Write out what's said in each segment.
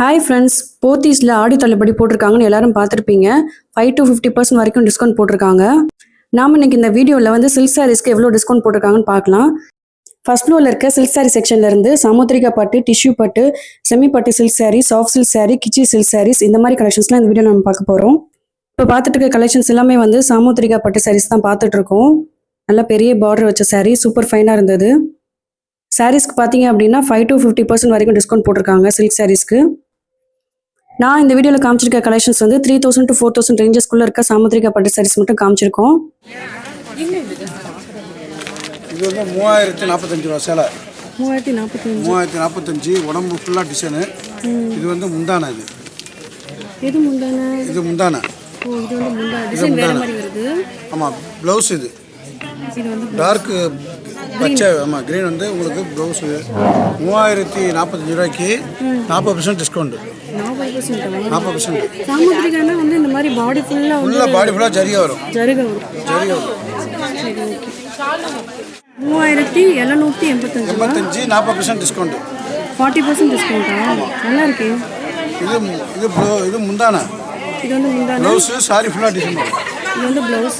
Hi friends போத்தீஸில் ஆடி தள்ளுபடி போட்டிருக்காங்கன்னு எல்லாரும் பார்த்துருப்பீங்க. ஃபைவ் டு ஃபிஃப்டி பர்சன்ட் வரைக்கும் டிஸ்கவுண்ட் போட்டிருக்காங்க. நாம இன்னைக்கு இந்த வீடியோவில் வந்து சில்க் சாரீஸ்க்கு எவ்வளோ டிஸ்கவுண்ட் போட்டிருக்காங்கன்னு பார்க்கலாம். ஃபர்ஸ்ட் ஃப்ளோரில் இருக்க சில்க் சாரி செக்ஷன்லேருந்து சாமுத்திரிகா பட்டு டிஷ்யூ பட்டு செமி பட்டு silk sari soft silk sari கிச்சி silk saris இந்த மாதிரி கலெக்ஷன்ஸ்லாம் இந்த வீடியோ நம்ம பார்க்க போகிறோம் இப்போ பார்த்துட்டு இருக்க கலெக்ஷன்ஸ் எல்லாமே வந்து சாமுத்திரிகா பட்டு சாரீஸ் தான் பார்த்துட்டு இருக்கோம். நல்ல பெரிய பார்டர் வச்ச சாரீ சூப்பர் ஃபைனாக இருந்தது. சாரீஸ்க்கு பார்த்தீங்க அப்படின்னா ஃபைவ் டு ஃபிஃப்டி பர்சன்ட் வரைக்கும் டிஸ்கவுண்ட் போட்டிருக்காங்க சில்க் சாரீஸ்க்கு நான் இந்த வீடியோவில் காமிச்சிருக்க கலெக்ஷன்ஸ் வந்து three thousand to four thousand ரேஞ்சஸ்க்குள்ளே இருக்க சாமுத்திரிகா பட்டு சாரீஸ் மட்டும் காமிச்சிருக்கோம். இது வந்து மூவாயிரத்தி நாற்பத்தஞ்சு ரூபா சேலை. மூவாயிரத்தி நாற்பத்தி மூவாயிரத்தி நாற்பத்தஞ்சு உடம்பு ஃபுல்லாக டிசைனு இது வந்து முந்தானை இது. எது முந்தான? இது முந்தானை. இது வந்து முந்தா. டிசைன் வேறு மாதிரி வருது. ஆமாம் ப்ளவுஸ் இது. இது வந்து டார்க்கு பச்சை ஆமாம் க்ரீன் வந்து உங்களுக்கு ப்ளவுஸு மூவாயிரத்தி நாற்பத்தஞ்சு ரூபாய்க்கு நாற்பது பர்சன்ட் டிஸ்கவுண்ட்டு நாற்பது பர்சன்ட் சாமுத்திரிகானா வந்து இந்த மாதிரி பாடி ஃபுல்லாக ஃபுல்லாக பாடி ஃபுல்லாக ஜரியாக வரும். ஜருக வரும். ஜரியாக வரும். மூவாயிரத்தி எழுநூற்றி எண்பத்தஞ்சு எண்பத்தஞ்சு நாற்பது பர்சன்ட் டிஸ்கவுண்ட்டு ஃபார்ட்டி பர்சன்ட் டிஸ்கவுண்ட்டா நல்லா இருக்கே. இது இது இது முந்தானை? இது வந்து முந்தான? ப்ளவுஸு சாரி ஃபுல்லாக டிசைன் இது வந்து ப்ளவுஸ்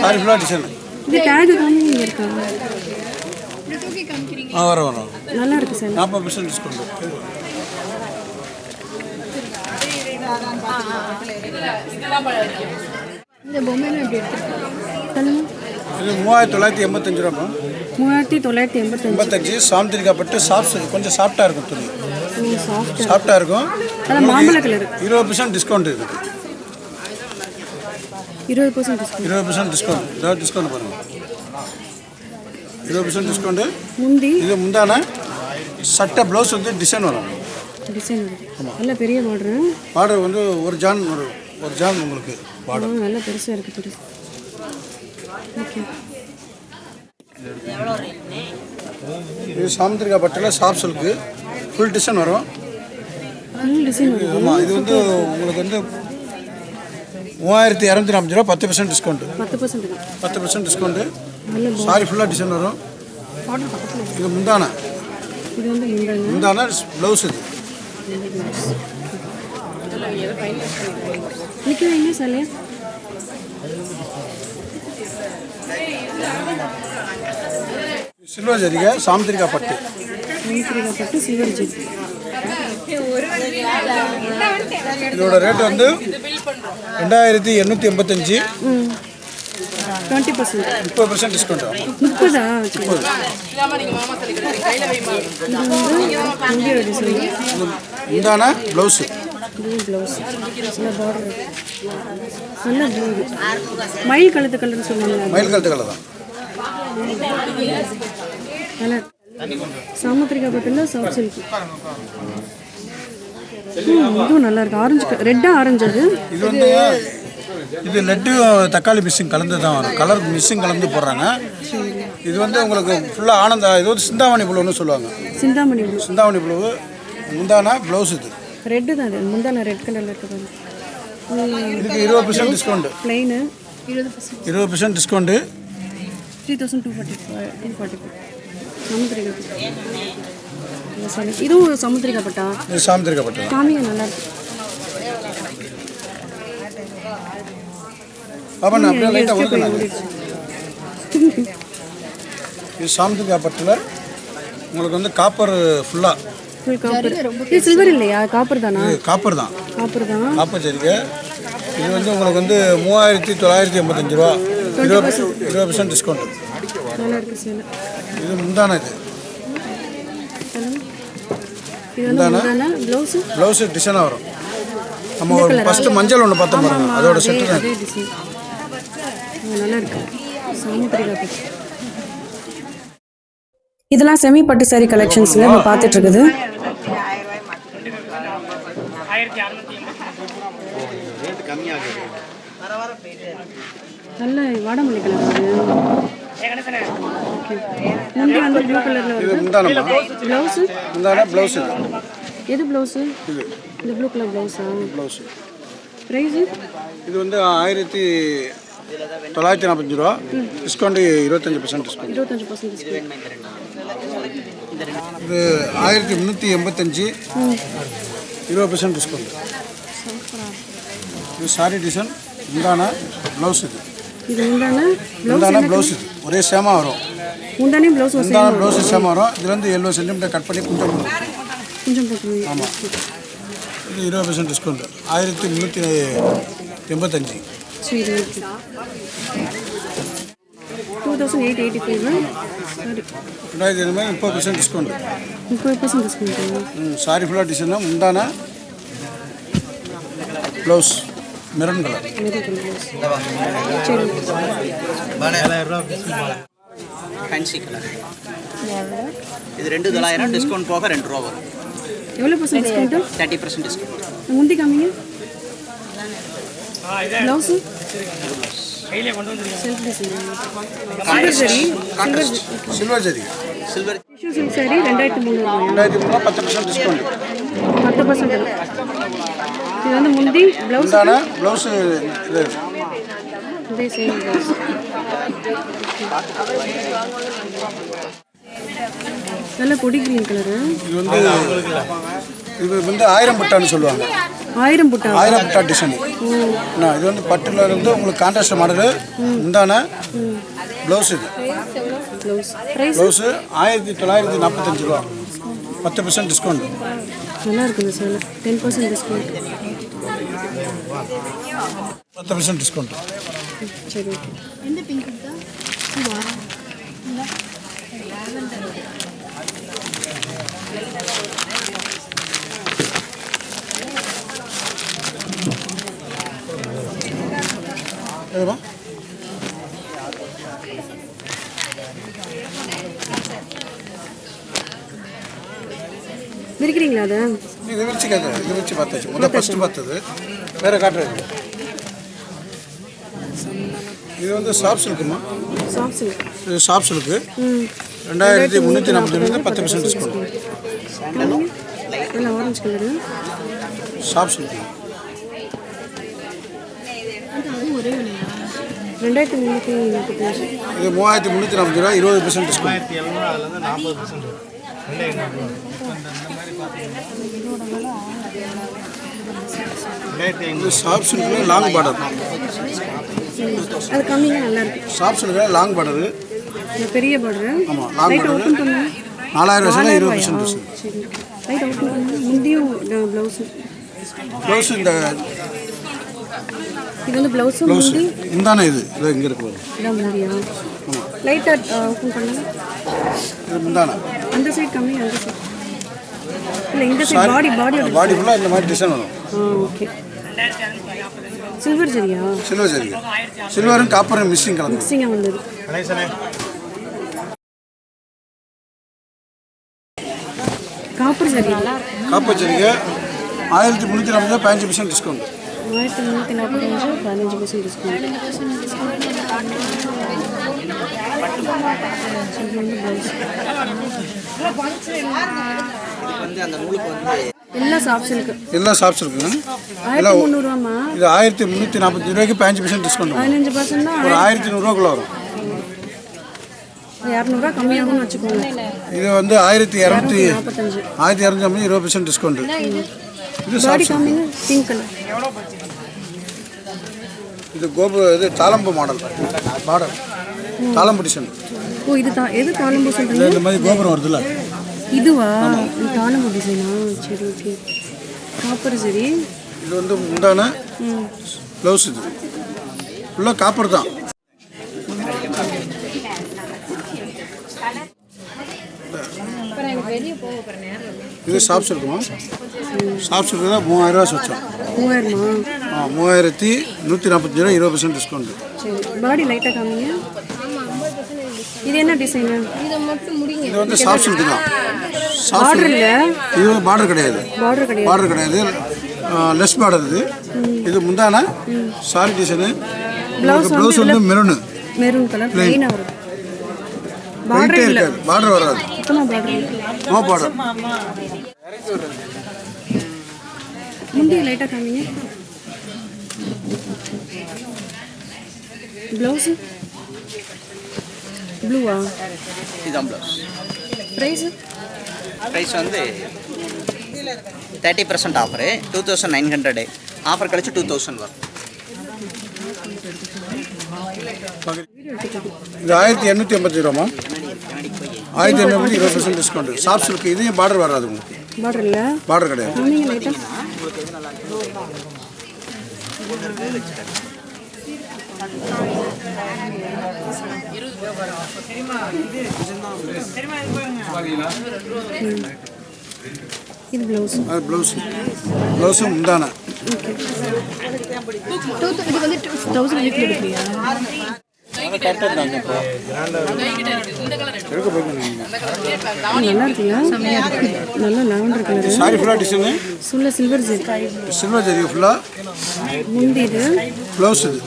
சாரி ஃபுல்லாக டிசைன் இது டேகு ஆ வரும் வரும். நல்லா இருக்கு சார். நாற்பது பர்சன்ட் டிஸ்கவுண்ட் சொல்லுங்க. இது மூவாயிரத்தி தொள்ளாயிரத்தி எண்பத்தஞ்சு ரூபா மூவாயிரத்தி தொள்ளாயிரத்தி எண்பத்தஞ்சு. எண்பத்தஞ்சு சாந்திரிக்கா பட்டு சாஃப்ட் கொஞ்சம் சாஃப்டாக இருக்கும் துணி. சாஃப்ட் சாஃப்டாக இருக்கும். இருபது பர்சன்ட் டிஸ்கவுண்ட் இருக்குது இருபது பர்சன்ட் டிஸ்கவுண்ட் இருபது பர்சன்ட் டிஸ்கவுண்ட் ஏதாவது டிஸ்கவுண்ட் பாருங்கள் இருபது பர்சன்ட் டிஸ்கவுண்ட்டு முந்தி. இது முந்தான சட்டை ப்ளவுஸ் வந்து டிசைன் வரும். டிசைன் நல்ல பெரிய பார்டரு பார்டர் வந்து ஒரு ஜான் ஒரு ஒரு ஜான் உங்களுக்கு பார்டர் நல்ல பெருசாக இருக்குது பெருசு ஓகே இது சாந்திரிக்கா பட்டில் சாஃப்ட் சில்க்கு ஃபுல் டிசைன் வரும். ஃபுல் டிசைன் ஆமாம் இது வந்து உங்களுக்கு வந்து மூவாயிரத்தி இரநூத்தி நாற்பது ரூபா பத்து பர்சன்ட் டிஸ்கவுண்ட்டு பத்து பர்சன்ட் பத்து பர்சன்ட் டிஸ்கவுண்ட்டு சாரி ஃபுல்லாக டிசைன் வரும். இது முந்தான. முந்தான ப்ளவுஸ் இது. நிற்க வைங்க சாலே சில்வர் ஜரிகை சாந்திரிக்கா பட்டு சாமுத்திரிகா பட்டு சில்வர் ஜெட் இதோட ரேட் வந்து ரெண்டாயிரத்தி எண்ணூற்றி எண்பத்தஞ்சு. டுவெண்ட்டி பர்சன்ட் முப்பது பர்சன்ட் டிஸ்கவுண்ட் முப்பதா? டிசைன் முந்தான ப்ளவுஸு ப்ளூ ப்ளவுஸ் நல்ல பார்டர் நல்ல ப்ளூ மயில் கழுத்து கலர்னு சொல்லுவாங்க மயில் கழுத்து கலர் தான். நல்லா. சாமுத்திரிகா பட்டில் சவுத் சில்க் இதுவும் நல்லா இருக்கு. ஆரஞ்சு ரெட்டா ஆரஞ்சு அது. இது வந்து இது லட்டு தக்காளி மிஸ்ஸிங் கலந்து தான் வரும் கலர் மிஸ்ஸிங் கலந்து போடுறாங்க. இது வந்து உங்களுக்கு ஃபுல்லாக ஆனந்த இது வந்து சிந்தாமணி புழுன்னு சொல்லுவாங்க. சிந்தாமணி ப்ளூ சிந்தாமணி புழு முந்தான ப்ளவுஸ் இது. ரெட்டு தான் அது. முந்தான ரெட் கலரில் இருக்குது. இதுக்கு இருபது பர்சன்ட் டிஸ்கவுண்ட்டு பிளெயின் இருபது percent discount three thousand two forty two forty Samudrika இதுவும் சமுத்திரிகா பட்டா இது சாந்திரிக்கா பட்டு சாமிங்க நல்லா இருக்கு. அப்போ நான் அப்படியே லைட்டாக ஒதுக்கினேன் இது சாந்திரிக்கா பட்டில் உங்களுக்கு வந்து காப்பர் ஃபுல்லாக ஃபுல் காப்பர் இது சில்வர் இல்லையா? காப்பர் தானா? காப்பர் தான். காப்பர் தான். காப்பர் ஜரிகை இது வந்து உங்களுக்கு வந்து மூவாயிரத்தி தொள்ளாயிரத்தி எண்பத்தஞ்சு ரூபா. இருபது இருபது பர்சன்ட் டிஸ்கவுண்ட் இது முந்தான இது? ப்ளவுஸு ப்ளவுஸு டிசைனாக வரும். நம்ம ஒரு ஃபஸ்ட்டு மஞ்சள் ஒன்று பார்த்தோம் பாருங்க. அதோட செட்டு தான். நல்லா இருக்கு. சாமுத்திரிகா இதெல்லாம் செமி பட்டு சாரி கலெக்ஷன்ஸ்ல நம்ம பார்த்துட்டு இருக்குது. நல்ல வாடாமல்லி கலர் முந்தி வந்து ப்ளூ கலர்ல வருது. ப்ளவுஸு முந்தான ப்ளவுஸ் எது ப்ளவுஸு இது. இந்த ப்ளூ கலர் ப்ளவுஸா ப்ளவுஸு ப்ரைஸு இது வந்து ஆயிரத்தி தொள்ளாயிரத்தி நாற்பத்தஞ்சு ரூபா. டிஸ்கவுண்ட் இருபத்தஞ்சி பர்சன்ட் டிஸ்கவுண்ட் இருபத்தஞ்சு பர்சன்ட் இது ஆயிரத்தி முந்நூற்றி எண்பத்தஞ்சு. இருபது பர்சன்ட் டிஸ்கவுண்ட் இது சாரி டிசைன் உண்டான ப்ளவுஸ் இது. இது உண்டான ப்ளவுஸ் இது. ஒரே சேமாக வரும். உண்டானே ப்ளவுஸ் உண்டான ப்ளவுஸ் சேமாக வரும். இதுலேருந்து எழுபது சென்டிமீட்டர் கட் பண்ணி கொஞ்சம் கொஞ்சம் போட்டுருவீங்க ஆமாம் இது இருபது பர்சன்ட் டிஸ்கவுண்ட் ஆயிரத்தி முந்நூற்றி எண்பத்தஞ்சு. தௌசண்ட் எயிட் எயிட்டி ஃபைவ் சரி ரெண்டாயிரத்தி ஐநூறு முப்பது பர்சன்ட் டிஸ்கவுண்ட் முப்பது பர்சன்ட் டிஸ்கவுண்ட் சாரி ஃபுல்லாக டிசைனாக உண்டான ப்ளவுஸ் மெரூன் கலர் சரி. ஃபேன்சி கலர் இது ரெண்டு தொள்ளாயிரம் டிஸ்கவுண்ட் போக ரெண்டு ரூபா வரும். எவ்வளோ percent discount thirty percent discount முந்தி காமிங்க. ப்ளவுஸு டிசைன் சில்வர் சரி contrast silver zari. Silver. Tissue silk sari ரெண்டாயிரத்தி முந்நூறுபா ரெண்டாயிரத்தி மூணு பத்து பர்சன்ட் டிஸ்கவுண்ட் பத்து பர்சன்ட் இது வந்து முந்தி ப்ளவுஸ் ப்ளவுஸு இது இதே. சேம் ப்ளவுஸ் நல்ல பொடி கிரீன் கலரு இது வந்து இது வந்து ஆயிரம் பட்டான்னு சொல்லுவாங்க. ஆயிரம் புட்டா? ஆயிரம் பட்டா டிசைன். இது வந்து பட்டில் இருந்து உங்களுக்கு கான்ட்ராஸ்ட் மாடலு உண்டான ப்ளவுஸ் இது. ப்ளவுஸ் ஆயிரத்தி தொள்ளாயிரத்தி நாற்பத்தஞ்சு ரூபா. பத்து பர்சன்ட் டிஸ்கவுண்ட் நல்லா இருக்குது சார் டென் பர்சன்ட் டிஸ்கவுண்ட் பத்து பர்சன்ட் டிஸ்கவுண்ட் சரி ஓகே. எதுமா விரிக்கிறீங்களா அதை? இது வச்சு கேட்குறேன் இது வச்சு பார்த்தாச்சு. முதல் ஃபஸ்ட்டு பார்த்தது. வேறு காட்டுறது. இது வந்து சாப் சில்க்குமா சாஃப்ட் சில்க் இது சாப் சில்க்கு ம். ரெண்டாயிரத்தி முந்நூற்றி நாற்பத்தி பத்து பர்சன்ட் டிஸ்கவுண்ட் நல்லா ஆரஞ்சு சாப் சில்க்கு ரெண்டாயிரத்தி முந்நூற்றி முப்பத்தஞ்சு இது மூவாயிரத்தி முந்நூற்றி நாற்பது ரூபா இருபது பர்சன்ட் டிஸ்கவுண்ட் இது சாப் சில்கில் லாங் பார்டர் அது கம்மியாக நல்லா இருக்கு சில்கில் லாங் பார்டரு பெரிய பார்டரு ஆமாம் லாங் பார்டரு நாலாயிரம் வருஷம் இருபது? பர்சன்ட் முந்தியும் ப்ளவுஸு ப்ளவுஸ் இந்த இது வந்து ப்ளவுஸும் ப்ளவுஸ் முந்தி? முந்தான இது. இது இங்கே இருக்கு. இதான் முந்தியா? லைட்டாக ஓப்பன் பண்ணுங்க இது முந்தான அந்த சைடு கம்மி அந்த சைடு இல்லை இந்த சைடு பாடி பாடி பாடி ஃபுல்லாக இந்த மாதிரி டிசைன் வரும். ஓகே சில்வர் சரியா சில்வர் சில்வரும் காப்பரும் மிஸ்ஸிங் கலந்து. மிக்சிங்காக வந்தது. காப்பர் சரி காப்பர் சரிங்க ஆயிரத்தி முந்நூற்றி நாற்பது பதினஞ்சு பர்சன்ட் டிஸ்கவுண்ட் ஆயிரத்தி முந்நூற்றி நாற்பத்தஞ்சு பதினஞ்சு பர்சன்ட் டிஸ்கவுண்ட் இதுக்கு வந்து அந்த நூலுக்கு வந்து எல்லாம் சாஃப்ட் சில்க்கு எல்லாம் ஷாப்ஸ் இருக்குங்க ஆயிரத்தி முந்நூறுவாம்மா இது ஆயிரத்தி முந்நூற்றி நாற்பத்தி ரூபாய்க்கு பதினஞ்சு பர்சன்ட் டிஸ்கவுண்ட் வரும். பதினஞ்சு பர்சன்ட் தான் ஒரு ஆயிரத்தி நூறுரூவாக்குள்ள வரும் இரநூறுவா கம்மியாகும்னு வச்சுக்கோங்க இது வந்து ஆயிரத்தி இரநூத்தி நாற்பத்தஞ்சு ஆயிரத்தி இரநூத்தி ஐம்பது இருபது பர்சன்ட் டிஸ்கவுண்ட் பாடி காமிங்க பிங்க் கலர் இது கோபு இது தாளம்பு மாடல் மாடல் தாளம்பு டிசைன் ஓ இது தா எது தாளம்பூ இல்லை சொல்கிறீங்க இந்த மாதிரி கோபுரம் வருதுல்ல. இதுவா? இது தாளம்பூ டிசைனா சரி ஓகே காப்பர் சரி. இது வந்து உண்டான ம். ப்ளவுஸ் இது. ஃபுல்லாக காப்பர் தான். இது ஷாப்ஸ் இருக்குமா? ஷாப்ஸ் இருக்குது மூவாயிரம் ரூபா வச்சோம் மூவாயிரமா? ஆ மூவாயிரத்தி நூற்றி நாற்பத்தஞ்சு ரூபா இருபது பர்சன்ட் டிஸ்கவுண்ட் சரி பாடி லைட்டாக காமிங்க. இது என்ன டிசைனு இது வந்து ஷாப்ஸ் இருக்கு தான். பார்டர் இல்லை? இது வந்து பார்டர் கிடையாது. பார்டர் கிடையாது. பார்டர் கிடையாது. லெஸ் பார்டர் இது. இது முந்தான சாரி டிசைனு Blouse ப்ளவுஸ் வந்து மெரூனு மெரூன் கலர் ப்ளைனாக வரும். பார்டர் இல்லை. பார்டர் வராது. சுத்தமாக பார்டர் நோ பார்டர் முந்தி லைட்டாக காமிங்க. ப்ளவுஸு ப்ளூவா இதுதான் ப்ளவுஸ் ப்ரைஸு ப்ரைஸ் வந்து thirty percent offer two thousand nine hundred offer கழிச்சு டூ தௌசண்ட் வரும். இது ஆயிரத்தி எண்ணூற்றி ஐம்பத்தி ரூபாமா ஆயிரத்தி எண்ணூற்றி இருபது பர்சன்ட் டிஸ்கவுண்ட் சாஃப்ட் சில்க் இதையும் பார்டர் வராது உங்களுக்கு. பார்டர் இல்லை? பார்டர் கிடையாது. இது ப்ளவுஸ் அது ப்ளவுஸ் ப்ளவுஸும் முந்தான. டூ இது வந்து தௌசண்ட் வீக்லி எடுக்கிறியா எடுக்க போயிருக்கேன் நல்லா இருக்குல்ல நல்லா லாவெண்டர் கலர் சாரி ஃபுல்லாக டிசைனு சுல்ல சில்வர் சில்வர் ஃபுல்லாக முந்தி இது ப்ளவுஸ் இது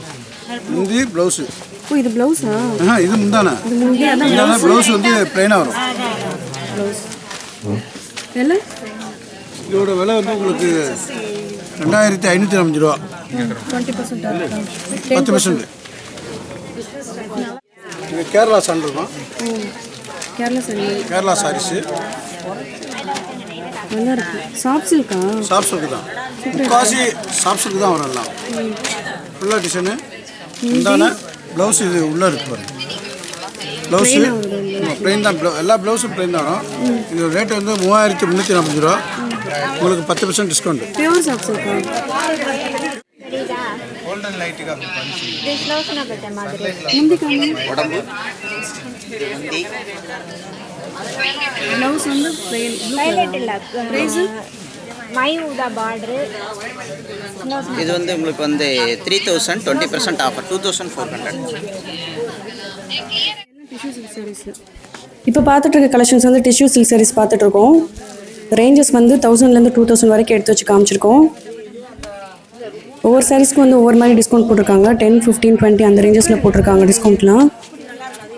முந்தி ப்ளவுஸு ஓ இது ப்ளவுஸா ஆஹா இது முந்தான இது முந்தி அதான் ப்ளவுஸ் வந்து ப்ளைனாக வரும் ப்ளவுஸ் இதோட விலை வந்து உங்களுக்கு ரெண்டாயிரத்தி ஐநூற்றி அஞ்சு ரூபா பத்து பர்சன்ட் இது கேரளா சான்று தான் கேரளா சரி. கேரளா சாரீஸு நல்லா இருக்கு. சாஃப்ட் சில்கா சாஃப்ட் சில்க் தான். முக்காசி சாஃப்ட் சில்க் தான் வரும் எல்லாம். ஃபுல்லாக டிசைனு முந்தான ப்ளவுஸ் இது உள்ளே இருக்கு பாருங்க ப்ளவுஸு ப்ளைன் தான். ப்ளவு எல்லா ப்ளவுஸும் ப்ளைன் தான் வரும். இது ரேட்டு வந்து மூவாயிரத்தி முந்நூற்றி நாற்பது ரூபா. உங்களுக்கு பத்து பர்சன்ட் டிஸ்கவுண்ட் பியூர் சாஃப்ட் சில்கா முந்தி காமி உடம்பு. இது உந்தி ப்ளவுஸ் வந்து வயலட் இல்லை ப்ரைஸ் மைவுதா பார்டரு இது வந்து உங்களுக்கு வந்து three thousand twenty percent offer two thousand four hundred sarees இப்போ பார்த்துட்ருக்க கலெக்ஷன்ஸ் வந்து டிஷ்யூ சில்க் சாரீஸ் பார்த்துட்ருக்கோம் ரேஞ்சஸ் வந்து தௌசண்ட்லேருந்து டூ தௌசண்ட் வரைக்கும் எடுத்து வச்சு காமிச்சிருக்கோம். ஒவ்வொரு சாரீஸ்க்கு வந்து ஒவ்வொரு மாதிரி டிஸ்கவுண்ட் போட்டிருக்காங்க. டென் ஃபிஃப்டீன் டுவெண்ட்டி அந்த ரேஞ்சஸில் போட்டிருக்காங்க டிஸ்கவுண்ட்லாம்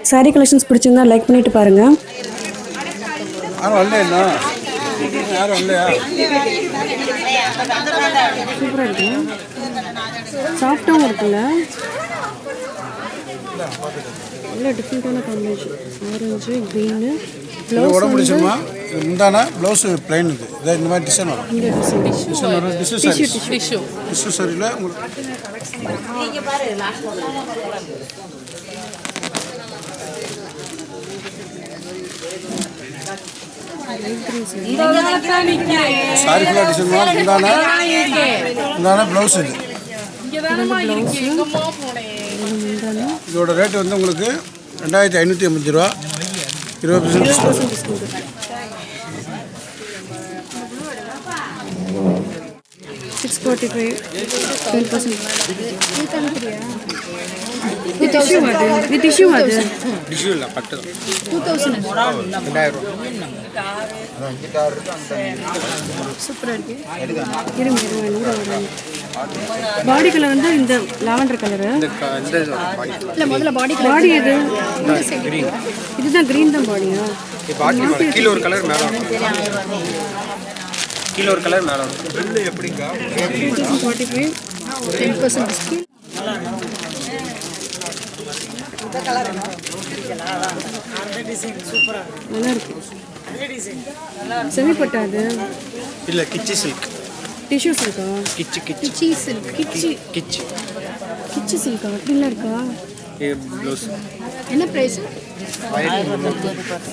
சாரீ கலெக்ஷன்ஸ் பிடிச்சிருந்தா லைக் பண்ணிட்டு பாருங்கள் சூப்பராக இருக்கு. சாஃப்டாகவும் இருக்குல்ல? நல்ல டிஃப்ரெண்ட்டான காம்பினேஷன் ஆரஞ்சு க்ரீனு இது உடம்பு பிடிச்சிருமா இது முந்தான? ப்ளவுஸ் ப்ளைன் இது. இதை இந்த மாதிரி டிசைன் வரும். டிசைன் வரும். டிஷ்யூ சாரி டிஷ்யூ சாரியில் உங்களுக்கு சாரி ஃபுல்லாக டிசைன் வரும் முந்தான முந்தான ப்ளவுஸ் இது. இதோட ரேட்டு வந்து உங்களுக்கு ரெண்டாயிரத்தி ஐநூற்றி ஐம்பது ரூபா. இருபது percent discount six forty five ten percent இது டிஷ்யூ அது இல்லை பட்டு டூ தௌசண்ட் ரெண்டாயிரம் சூப்பராக இருக்கு இருங்க இருங்க நூறு வரும் பாடி கலர் வந்து இந்த லாவெண்டர் கலரு இல்லை முதல்ல பாடி பாடி எது இதுதான் க்ரீன் தான் பாடியா கீழே ஒரு கலர் மேலே கீழே ஒரு கலர் மேலே forty five ten percent discount நல்லா இருக்கு செமிப்பட்டா அது? இல்லை கிச்சி சில்க் டிஷ்யூ சில்கா கிச்சி கிச்சி. கிச்சி சில்க் கிச்சி. கிச்சி. கிச்சி சில்கா அப்படிலாம் இருக்கா? ப்ளவுஸ் என்ன ப்ரைஸ்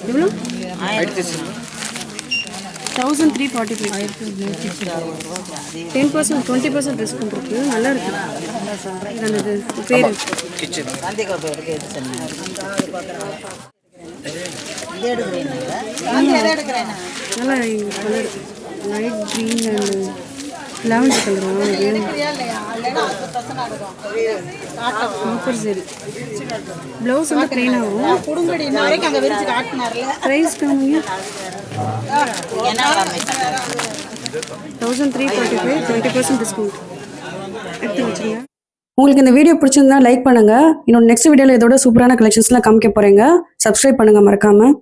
எவ்வளோ? ஆயிரத்தி thousand three forty five. Ten percent twenty percent discount இருக்கு. நல்லா இருக்கு நல்லது பேர் கிச்சன் நல்லா colour light green and lavender கலரா ஆஃபர் சரி ப்ளவுஸ் வந்து ப்ளெயின் ஆகும் ப்ரைஸ் காமிங்க thousand three forty five twenty percent discount எடுத்து வச்சுருங்க. உங்களுக்கு இந்த வீடியோ பிடிச்சிருந்தா லைக் பண்ணுங்க. இன்னொரு நெக்ஸ்ட் வீடியோவில் இதோட சூப்பரான கலெக்ஷன்ஸ்லாம் காமிக்க போகிறீங்க சப்ஸ்கிரைப் பண்ணுங்க மறக்காமல்